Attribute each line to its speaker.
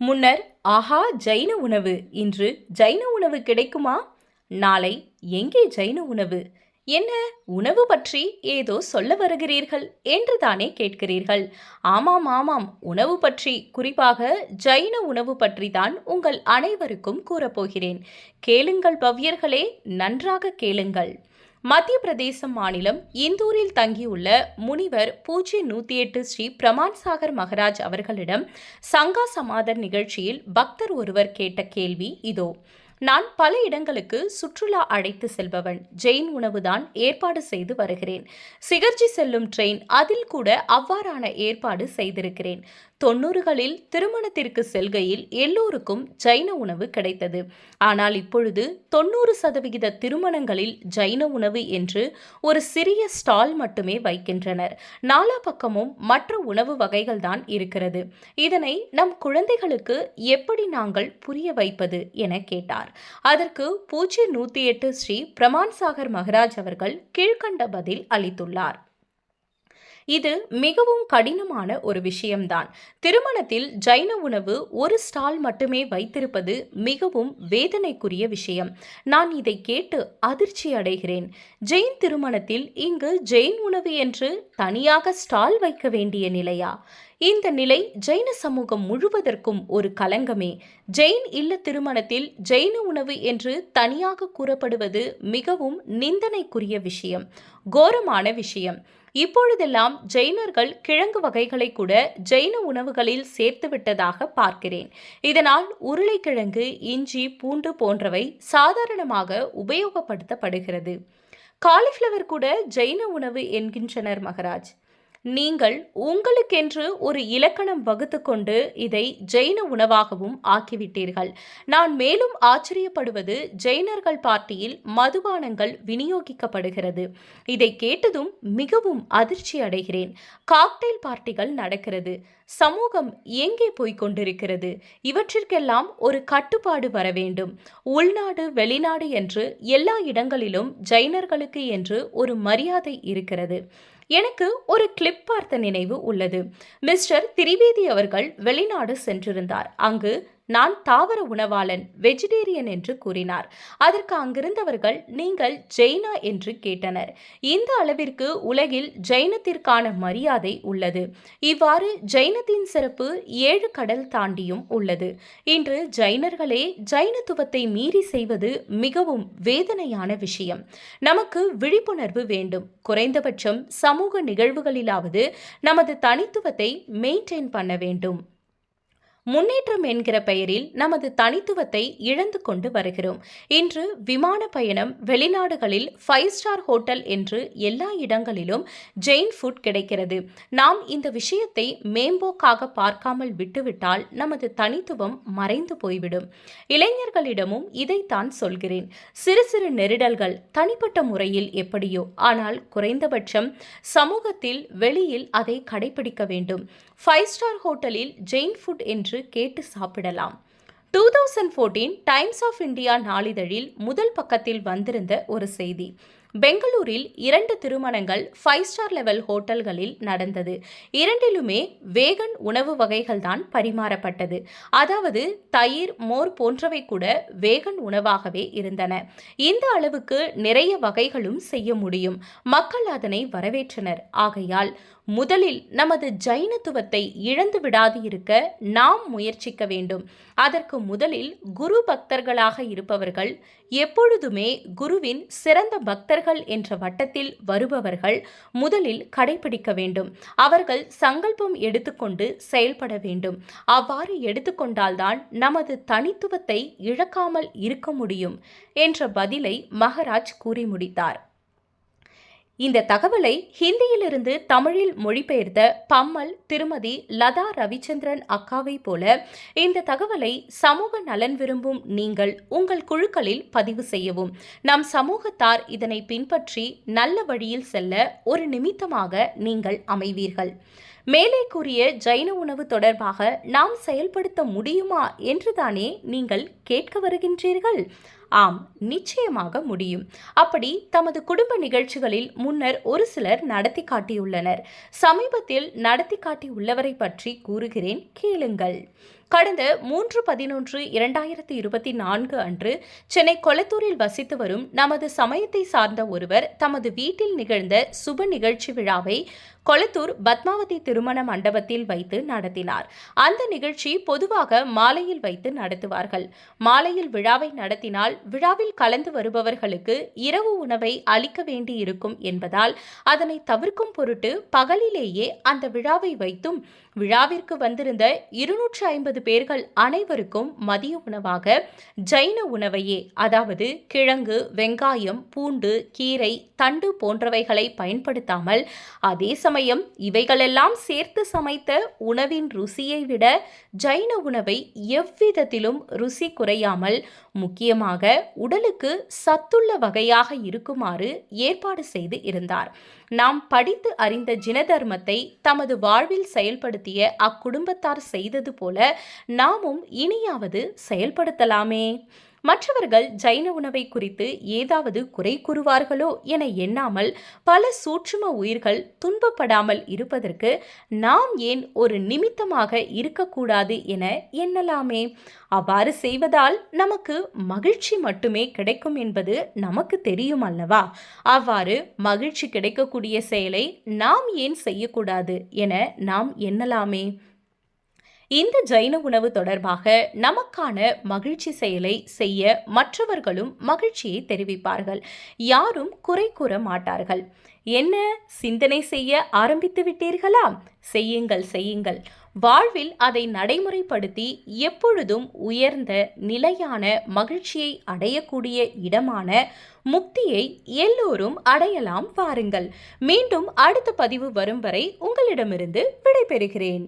Speaker 1: முன்னர் ஆஹா ஜைன உணவு. இன்று ஜைன உணவு கிடைக்குமா? நாளை எங்கே ஜைன உணவு? என்ன உணவு பற்றி ஏதோ சொல்ல வருகிறீர்கள் என்று தானே கேட்கிறீர்கள். ஆமாம் ஆமாம். உணவு பற்றி குறிப்பாக ஜைன உணவு பற்றி தான் உங்கள் அனைவருக்கும் கூறப்போகிறேன். கேளுங்கள் பவ்யர்களே நன்றாக கேளுங்கள். மத்திய பிரதேசம் மாநிலம் இந்தூரில் தங்கியுள்ள முனிவர் பூஜ்ய நூத்தி எட்டு ஸ்ரீ பிரமான் சாகர் மகராஜ் அவர்களிடம் சங்கா சமாதர் நிகழ்ச்சியில் பக்தர் ஒருவர் கேட்ட கேள்வி இதோ. நான் பல இடங்களுக்கு சுற்றுலா அழைத்து செல்பவன். ஜெயின் உணவுதான் ஏற்பாடு செய்து வருகிறேன். சிகர்ஜி செல்லும் ட்ரெயின் அதில் கூட அவ்வாறான ஏற்பாடு செய்திருக்கிறேன். தொண்ணூறுகளில் திருமணத்திற்கு செல்கையில் எல்லோருக்கும் ஜைன உணவு கிடைத்தது. ஆனால் இப்பொழுது தொண்ணூறு சதவிகித திருமணங்களில் ஜைன உணவு என்று ஒரு சிறிய ஸ்டால் மட்டுமே வைக்கின்றனர். நாலா பக்கமும் மற்ற உணவு வகைகள் தான் இருக்கிறது. இதனை நம் குழந்தைகளுக்கு எப்படி நாங்கள் புரிய வைப்பது என கேட்டார். அதற்கு பூஜ்ய நூத்தி எட்டு ஸ்ரீ பிரமான் சாகர் மகராஜ் அவர்கள் கீழ்கண்ட பதில் அளித்துள்ளார். இது மிகவும் கடினமான ஒரு விஷயம்தான். திருமணத்தில் ஜைன உணவு ஒரு ஸ்டால் மட்டுமே வைத்திருப்பது மிகவும் வேதனைக்குரிய விஷயம். நான் இதை கேட்டு அதிர்ச்சி அடைகிறேன். ஜெயின் திருமணத்தில் இங்கு ஜெயின் உணவு என்று தனியாக ஸ்டால் வைக்க வேண்டிய நிலையா? இந்த நிலை ஜெயின சமூகம் முழுவதற்கும் ஒரு கலங்கமே. ஜெயின் இல்ல திருமணத்தில் ஜெயின உணவு என்று தனியாக கூறப்படுவது மிகவும் நிந்தனைக்குரிய விஷயம். கோரமான விஷயம். இப்பொழுதெல்லாம் ஜெயினர்கள் கிழங்கு வகைகளை கூட ஜெயின உணவுகளில் சேர்த்து விட்டதாக பார்க்கிறேன். இதனால் உருளைக்கிழங்கு இஞ்சி பூண்டு போன்றவை சாதாரணமாக உபயோகப்படுத்தப்படுகிறது. காலிஃப்ளவர் கூட ஜெயின உணவு என்கின்றனர் மகராஜ். நீங்கள் உங்களுக்கென்று ஒரு இலக்கணம் வகுத்து கொண்டு இதை ஜெயின உணவாகவும் ஆக்கிவிட்டீர்கள். நான் மேலும் ஆச்சரியப்படுவது ஜெயினர்கள் பார்ட்டியில் மதுபானங்கள் விநியோகிக்கப்படுகிறது. இதை கேட்டதும் மிகவும் அதிர்ச்சி அடைகிறேன். காக்டெயில் பார்ட்டிகள் நடக்கிறது. சமூகம் எங்கே போய்க் கொண்டிருக்கிறது? இவற்றிற்கெல்லாம் ஒரு கட்டுப்பாடு வர வேண்டும். உள்நாடு வெளிநாடு என்று எல்லா இடங்களிலும் ஜெயினர்களுக்கு என்று ஒரு மரியாதை இருக்கிறது. எனக்கு ஒரு கிளிப் பார்த்த நினைவு உள்ளது. மிஸ்டர் திரிவேதி அவர்கள் வெளிநாடு சென்றிருந்தார். அங்கு நான் தாவர உணவாளன் வெஜிடேரியன் என்று கூறினார். அதற்கு அங்கிருந்தவர்கள் நீங்கள் ஜெயினா என்று கேட்டனர். இந்த அளவிற்கு உலகில் ஜெயினத்திற்கான மரியாதை உள்ளது. இவ்வாறு ஜைனத்தின் சிறப்பு ஏழு கடல் தாண்டியும் உள்ளது. இன்று ஜெயினர்களே ஜைனத்துவத்தை மீறி செய்வது மிகவும் வேதனையான விஷயம். நமக்கு விழிப்புணர்வு வேண்டும். குறைந்தபட்சம் சமூக நிகழ்வுகளிலாவது நமது தனித்துவத்தை மெயின்டைன் பண்ண வேண்டும். முன்னேற்றம் என்கிற பெயரில் நமது தனித்துவத்தை இழந்து கொண்டு வருகிறோம். இன்று விமான பயணம் வெளிநாடுகளில் ஃபைவ் ஸ்டார் ஹோட்டல் என்று எல்லா இடங்களிலும் ஜெயின் ஃபுட் கிடைக்கிறது. நாம் இந்த விஷயத்தை மேம்போக்காக பார்க்காமல் விட்டுவிட்டால் நமது தனித்துவம் மறைந்து போய்விடும். இளைஞர்களிடமும் இதைத்தான் சொல்கிறேன். சிறு சிறு நெருடல்கள் தனிப்பட்ட முறையில் எப்படியோ ஆனால் குறைந்தபட்சம் சமூகத்தில் வெளியில் அதை கடைபிடிக்க வேண்டும். ஃபைவ் ஸ்டார் ஹோட்டலில் ஜெயின் ஃபுட் என்று என்று கேட்டு சாப்பிடலாம். Two thousand fourteen Times of India நாளிதழில் முதல் பக்கத்தில் வந்திருந்த ஒரு செய்தி. பெங்களூரில் இரண்டு திருமணங்கள் ஃபைவ் ஸ்டார் லெவல் ஹோட்டல்களில் நடந்தது. இரண்டிலுமே வேகன் உணவு வகைகள் தான் பரிமாறப்பட்டது. அதாவது தயிர் மோர் போன்றவை கூட வேகன் உணவாகவே இருந்தன. இந்த அளவுக்கு நிறைய வகைகளும் செய்ய முடியும். மக்கள் அதனை வரவேற்றனர். ஆகையால் முதலில் நமது ஜைனத்துவத்தை இழந்து விடாது இருக்க நாம் முயற்சிக்க வேண்டும். அதற்கு முதலில் குரு பக்தர்களாக இருப்பவர்கள் எப்பொழுதுமே குருவின் சிறந்த பக்தர்கள் என்ற வட்டத்தில் வருபவர்கள் முதலில் கடைபிடிக்க வேண்டும். அவர்கள் சங்கல்பம் எடுத்துக்கொண்டு செயல்பட வேண்டும். அவ்வாறு எடுத்துக்கொண்டால்தான் நமது தனித்துவத்தை இழக்காமல் இருக்க முடியும் என்ற பதிலை மகராஜ் கூறி முடித்தார். இந்த தகவலை ஹிந்தியிலிருந்து தமிழில் மொழிபெயர்த்த பம்மல் திருமதி லதா ரவிச்சந்திரன் அக்காவை போல இந்த தகவலை சமூக நலன் விரும்பும் நீங்கள் உங்கள் குழுக்களில் பதிவு செய்யவும். நம் சமூகத்தார் இதனை பின்பற்றி நல்ல வழியில் செல்ல ஒரு நிமித்தமாக நீங்கள் அமைவீர்கள். மேலே கூறிய ஜைன உணவு தொடர்பாக நாம் செயல்படுத்த முடியுமா என்றுதானே நீங்கள் கேட்க வருகின்றீர்கள்? ஆம் நிச்சயமாக முடியும். அப்படி தமது குடும்ப நிகழ்ச்சிகளில் முன்னர் ஒரு சிலர் நடத்தி காட்டியுள்ளனர். சமீபத்தில் நடத்தி காட்டியுள்ளவரை பற்றி கூறுகிறேன் கேளுங்கள். கடந்த மூன்று பதினொன்று இரண்டாயிரத்தி இருபத்தி நான்கு அன்று சென்னை கொளத்தூரில் வசித்து வரும் நமது சமயத்தை சார்ந்த ஒருவர் தமது வீட்டில் நிகழ்ந்த சுப நிகழ்ச்சி விழாவை கொளத்தூர் பத்மாவதி திருமண மண்டபத்தில் வைத்து நடத்தினார். அந்த நிகழ்ச்சி பொதுவாக மாலையில் வைத்து நடத்துவார்கள். மாலையில் விழாவை நடத்தினால் விழாவில் கலந்து வருபவர்களுக்கு இரவு உணவை அளிக்க வேண்டியிருக்கும் என்பதால் அதனை தவிர்க்கும் பொருட்டு பகலிலேயே அந்த விழாவை வைத்தும் விழாவிற்கு வந்திருந்த இருநூற்று ஐம்பது பேர்கள் அனைவருக்கும் மதிய உணவாக ஜைன உணவையே அதாவது கிழங்கு வெங்காயம் பூண்டு கீரை தண்டு போன்றவைகளை பயன்படுத்தாமல் அதே சமயம் இவைகளெல்லாம் சேர்த்து சமைத்த உணவின் ருசியை விட ஜைன உணவை எவ்விதத்திலும் ருசி குறையாமல் முக்கியமாக உடலுக்கு சத்துள்ள வகையாக இருக்குமாறு ஏற்பாடு செய்து இருந்தார். நாம் படித்து அறிந்த ஜினதர்மத்தை தமது வாழ்வில் செயல்படுத்திய அக்குடும்பத்தார் செய்தது போல நாமும் இனியாவது செயல்படுத்தலாமே. மற்றவர்கள் ஜைன உணவை குறித்து ஏதாவது குறை கூறுவார்களோ என எண்ணாமல் பல சூட்சும உயிர்கள் துன்பப்படாமல் இருப்பதற்கு நாம் ஏன் ஒரு நிமித்தமாக இருக்கக்கூடாது என எண்ணலாமே. அவ்வாறு செய்வதால் நமக்கு மகிழ்ச்சி மட்டுமே கிடைக்கும் என்பது நமக்கு தெரியும் அல்லவா? அவ்வாறு மகிழ்ச்சி கிடைக்கக்கூடிய செயலை நாம் ஏன் செய்யக்கூடாது என நாம் எண்ணலாமே. இந்த ஜைன உணவு தொடர்பாக நமக்கான மகிழ்ச்சி செயலை செய்ய மற்றவர்களும் மகிழ்ச்சியை தெரிவிப்பார்கள். யாரும் குறை கூற மாட்டார்கள். என்ன? சிந்தனை செய்ய ஆரம்பித்து விட்டீர்களா? செய்யுங்கள் செய்யுங்கள். வாழ்வில் அதை நடைமுறைப்படுத்தி எப்பொழுதும் உயர்ந்த நிலையான மகிழ்ச்சியை அடையக்கூடிய இடமான முக்தியை எல்லோரும் அடையலாம் வாருங்கள். மீண்டும் அடுத்த பதிவு வரும் வரை உங்களிடமிருந்து விடைபெறுகிறேன்.